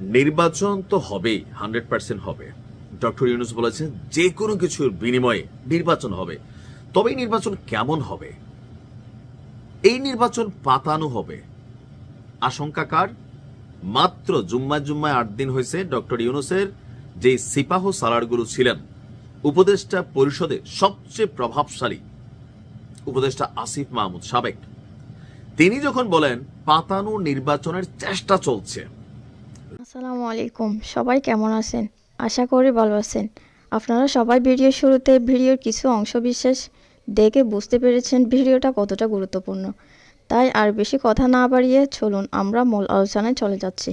নির্বাচন তো হবেই, হান্ড্রেড পার্সেন্ট হবে। ডক্টর ইউনুস বলেছেন, যে কোনো কিছুর বিনিময়ে নির্বাচন হবে। তবে এই নির্বাচন কেমন হবে? এই নির্বাচন পাতানো হবে। আশঙ্কা কার? মাত্র জুম্মায় জুম্মায় আট দিন হয়েছে ডক্টর ইউনুসের যে সিপাহ সালারগুলো ছিলেন, উপদেষ্টা পরিষদে সবচেয়ে প্রভাবশালী উপদেষ্টা আসিফ মাহমুদ সাবেক। তিনি যখন বলেন, পাতানো নির্বাচনের চেষ্টা চলছে আসসালামু আলাইকুম। সবাই কেমন আছেন? আশা করি ভালো আছেন। আপনারা সবাই ভিডিওর শুরুতে ভিডিওর কিছু অংশ বিশেষ দেখে বুঝতে পেরেছেন ভিডিওটা কতটা গুরুত্বপূর্ণ। তাই আর বেশি কথা না বাড়িয়ে চলুন আমরা মূল আলোচনায় চলে যাচ্ছি।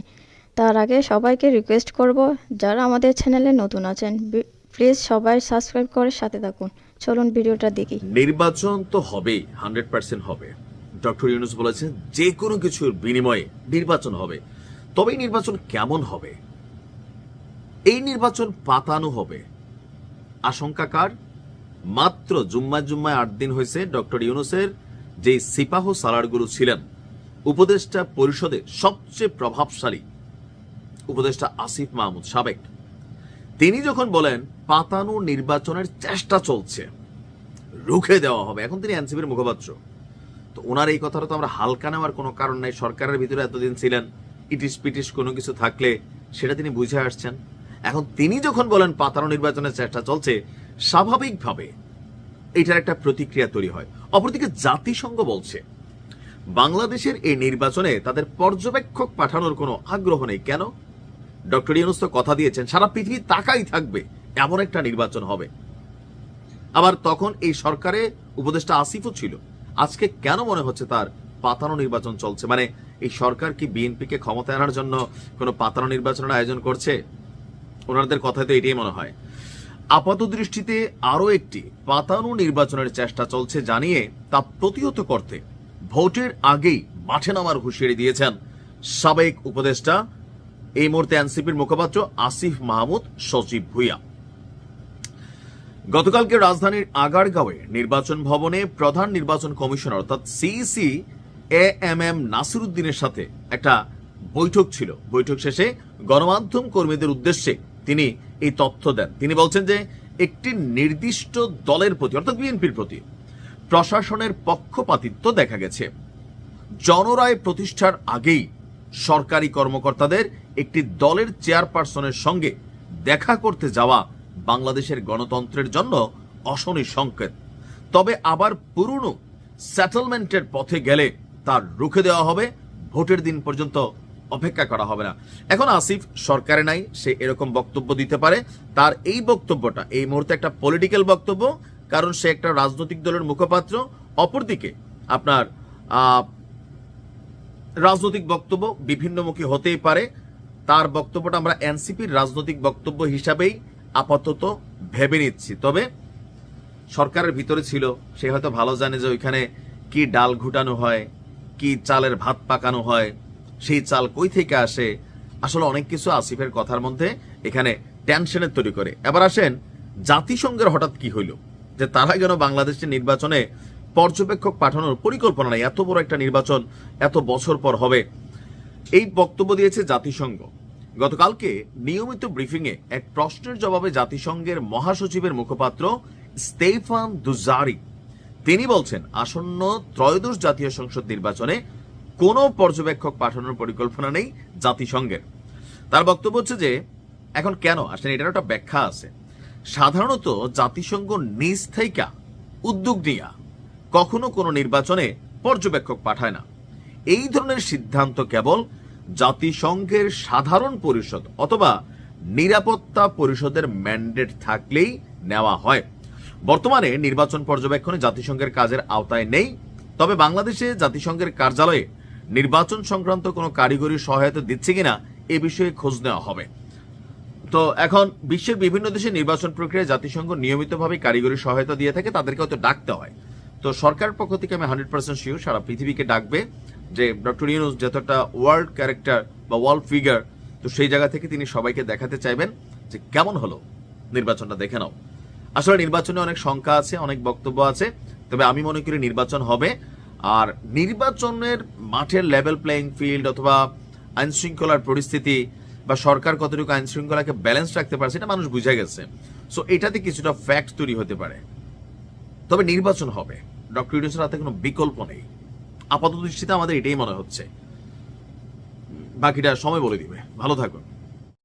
তার আগে সবাইকে রিকোয়েস্ট করব, যারা আমাদের চ্যানেলে নতুন আছেন প্লিজ সবাই সাবস্ক্রাইব করে সাথে থাকুন। চলুন ভিডিওটা দেখি। নির্বাচন তো হবেই হান্ড্রেড পার্সেন্ট হবে। ডক্টর ইউনুস বলেছেন যে কোনো কিছুর বিনিময়ে নির্বাচন হবে। তবে এই নির্বাচন কেমন হবে? এই নির্বাচন পাতানো হবে। আশঙ্কা কার? মাত্র জুম্মায় জুম্মায় আট দিন হয়েছে ডক্টর ইউনুসের যে সিপাহ সালারগুলো ছিলেন, উপদেষ্টা পরিষদে সবচেয়ে প্রভাবশালী উপদেষ্টা আসিফ মাহমুদ সাবেক। তিনি যখন বলেন, পাতানো নির্বাচনের চেষ্টা চলছে, রুখে দেওয়া হবে, এখন তিনি এনসিপির মুখপাত্র। তো ওনার এই কথাটা তো আমরা হালকা নেওয়ার কোনো কারণ নাই, সরকারের ভিতরে এতদিন ছিলেন। ইটিস পিটিস কোনো কিছু থাকলে সেটা তিনি বুঝে আসছেন। এখন তিনি যখন বলেন পাতানো নির্বাচনের চেষ্টা চলছে, স্বাভাবিকভাবে এটার একটা প্রতিক্রিয়া তৈরি হয়। অপরদিকে জাতিসংঘ বলছে, বাংলাদেশের এই নির্বাচনে তাদের পর্যবেক্ষক পাঠানোর কোনো আগ্রহ নেই। কেন? ডক্টর ইউনুস তো কথা দিয়েছেন, সারা পৃথিবী তাকাই থাকবে, এমন একটা নির্বাচন হবে। আবার তখন এই সরকারে উপদেষ্টা আসিফও ছিল। আজকে কেন মনে হচ্ছে তার পাতানো নির্বাচন চলছে? মানে এই সরকার কি বিএনপিকে ক্ষমতায় আনার জন্য কোনো পাতানো নির্বাচনের আয়োজন করছে? ওনাদের কথায় তো এটাই মনে হয়। আপাত দৃষ্টিতে আরও একটি পাতানো নির্বাচনের চেষ্টা চলছে জানিয়ে তা প্রতিহত করতে ভোটের আগেই মাঠে নামার হুঁশিয়ারি দিয়েছেন সাবেক উপদেষ্টা, এই মুহূর্তে এনসিপির মুখপাত্র আসিফ মাহমুদ সচিব ভুইয়া। গতকালকে রাজধানীর আগারগাঁওয়ে নির্বাচন ভবনে প্রধান নির্বাচন কমিশনার অর্থাৎ সিইসি এ এম এম নাসিরুদ্দিনের সাথে একটা বৈঠক ছিল। বৈঠক শেষে গণমাধ্যম কর্মীদের উদ্দেশ্যে তিনি এই তথ্য দেন। তিনি বলছেন যে, একটি নির্দিষ্ট দলের প্রতি, অর্থাৎ বিএনপির প্রতি, প্রশাসনের পক্ষপাতিত্ব দেখা গেছে। জনরায় প্রতিষ্ঠার আগেই সরকারি কর্মকর্তাদের একটি দলের চেয়ারপারসনের সঙ্গে দেখা করতে যাওয়া বাংলাদেশের গণতন্ত্রের জন্য অশনি সংকেত। তবে আবার পুরনো সেটেলমেন্টের পথে গেলে তার রুখে দেওয়া হবে। ভোটের দিন পর্যন্ত অপেক্ষা করা হবে না। এখন আসিফ সরকারে নাই, সে এরকম বক্তব্য দিতে পারে। তার এই বক্তব্যটা, এই মুহূর্তে একটা পলিটিক্যাল বক্তব্য, কারণ সে একটা রাজনৈতিক দলের মুখপাত্র। অপরদিকে আপনার রাজনৈতিক বক্তব্য বিভিন্নমুখী হতেই পারে। তার বক্তব্যটা আমরা এনসিপির রাজনৈতিক বক্তব্য হিসাবেই আপাতত ভেবে নিচ্ছি। তবে সরকারের ভিতরে ছিল, সে হয়তো ভালো জানে যে ওইখানে কি ডাল ঘুটানো হয় কি চালের ভাত পাকানো হয়, সেই চাল কই থেকে আসে? আসলে অনেক কিছু আসিফের কথার মধ্যে এখানে টেনশনের তৈরি করে। এবার আসেন, জাতিসংঘের হঠাৎ কি হইল? যে তারা কেন বাংলাদেশের নির্বাচনে পর্যবেক্ষক পাঠানোর পরিকল্পনা নাই, এত বড় একটা নির্বাচন, এত বছর পর হবে। এই বক্তব্য দিয়েছে জাতিসংঘ। গতকালকে নিয়মিত ব্রিফিংয়ে এক প্রশ্নের জবাবে জাতিসংঘের মহাসচিবের মুখপাত্র স্টেফান দুজারি তিনি বলছেন, আসন্ন ত্রয়োদশ জাতীয় সংসদ নির্বাচনে কোনো পর্যবেক্ষক পাঠানোর পরিকল্পনা নেই জাতিসংঘের। তার বক্তব্য হচ্ছে যে, এখন কেন? আসলে এটার একটা ব্যাখ্যা আছে। সাধারণত জাতিসংঘ নিজ থেইকা উদ্যোগ নিয়া কখনো কোনো নির্বাচনে পর্যবেক্ষক পাঠায় না। এই ধরনের সিদ্ধান্ত কেবল জাতিসংঘের সাধারণ পরিষদ অথবা নিরাপত্তা পরিষদের ম্যান্ডেট থাকলেই নেওয়া হয়। বর্তমানে নির্বাচন পর্যবেক্ষণে জাতিসংঘের কাজের আওতায় নেই, তবে বাংলাদেশে জাতিসংঘের কার্যালয়ে নির্বাচন সংক্রান্ত কোনো কারিগরি সহায়তা দিচ্ছে কিনা এ বিষয়ে খোঁজ নেওয়া হবে। তো এখন বিশ্বের বিভিন্ন দেশে নির্বাচন প্রক্রিয়ায় জাতিসংঘ নিয়মিতভাবে কারিগরি সহায়তা দিয়ে থাকে, তাদেরকে হয়তো ডাকতে হয়। তো সরকার পক্ষ থেকে আমি হান্ড্রেড পার্সেন্ট শিওর সারা পৃথিবীকে ডাকবে যে ডক্টর ইউনুস যতটা ওয়ার্ল্ড ক্যারেক্টার বা ওয়ার্ল্ড ফিগার, তো সেই জায়গা থেকে তিনি সবাইকে দেখাতে চাইবেন যে কেমন হলো নির্বাচনটা দেখে নাও। আসলে নির্বাচনে অনেক সংখ্যা আছে, অনেক বক্তব্য আছে, তবে আমি মনে করি নির্বাচন হবে। আর নির্বাচনের মাঠের লেভেল প্লেইং ফিল্ড অথবা আইনশৃঙ্খলার পরিস্থিতি বা সরকার কতটুকু আইনশৃঙ্খলাকে ব্যালেন্স রাখতে পারছে সেটা মানুষ বুঝে গেছে। সো এটাতে কিছুটা ফ্যাক্ট তৈরি হতে পারে। তবে নির্বাচন হবে। ডক্টর ইউনুসের হাতে কোনো বিকল্প নেই। আপাতত দৃষ্টিতে আমাদের এটাই মনে হচ্ছে। বাকিটা সময় বলে দিবে। ভালো থাকুন।